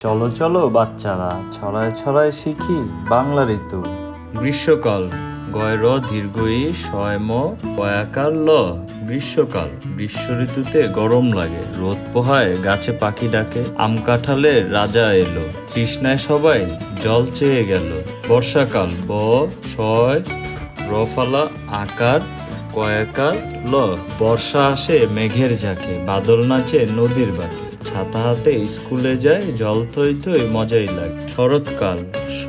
চলো চলো বাচ্চারা, ছড়ায় ছড়ায় শিখি বাংলা ঋতু। গ্রীষ্মকাল, গয় র দীর্ঘই শয় ম কয়াকার ল গ্রীষ্মকাল। গ্রীষ্ম ঋতুতে গরম লাগে, রোদ পোহায়, গাছে পাখি ডাকে, আম কাঁঠালের রাজা এলো, তৃষ্ণায় সবাই জল চেয়ে গেল। বর্ষাকাল, ব শয় রফালা আকার কয়াকার ল। বর্ষা আসে মেঘের ঝাঁকে, বাদল নাচে নদীর বাঁকে। ছাতা হাতে স্কুলে যায়, জল থই থই মজাই লাগে। শরৎকাল, স,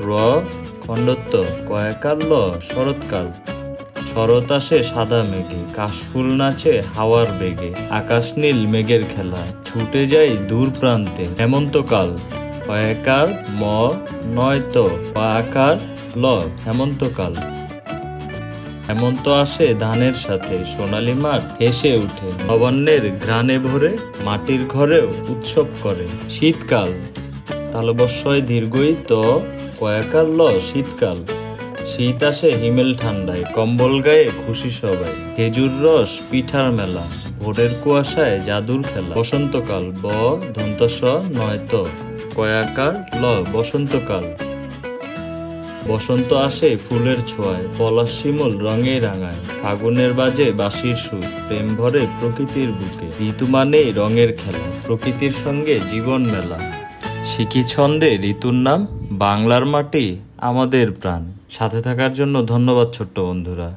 র, খণ্ডত্ব কয়াকার ল, শরৎকাল। শরৎ আসে সাদা মেঘে, কাশফুল নাচে হাওয়ার বেগে। আকাশ নীল মেঘের খেলা, ছুটে যাই দূর প্রান্তে। হেমন্তকাল কয়াকার ম, নয়তো আকার ল, হেমন্তকাল। হেমন্ত আসে ধানের সাথে। সোনালি মাঠ হেসে উঠে। নবান্নের ঘ্রাণে ভরে মাটির ঘরেও উৎসব করে। শীতকাল। তালবস্যয় দীর্ঘই তো, কয়াকাল ল, শীতকাল। শীত আসে হিমেল ঠান্ডায়, কম্বল গায়ে খুশি সবাই। খেজুর রস পিঠার মেলা, ভোরের কুয়াশায় জাদুর খেলা। বসন্তকাল, ব ধন্তস নয়তো কয়াকার ল, বসন্তকাল। বসন্ত আসে ফুলের ছোঁয়ায়, পলাশ শিমল রঙে রাঙায়, ফাগুনের বাজে বাঁশির সুর, প্রেম ভরে প্রকৃতির বুকে, ঋতু মানেই রঙের খেলা, প্রকৃতির সঙ্গে জীবন মেলা। শিখি ছন্দে ঋতুর নাম, বাংলার মাটি আমাদের প্রাণ। সাথে থাকার জন্য ধন্যবাদ ছোট্ট বন্ধুরা।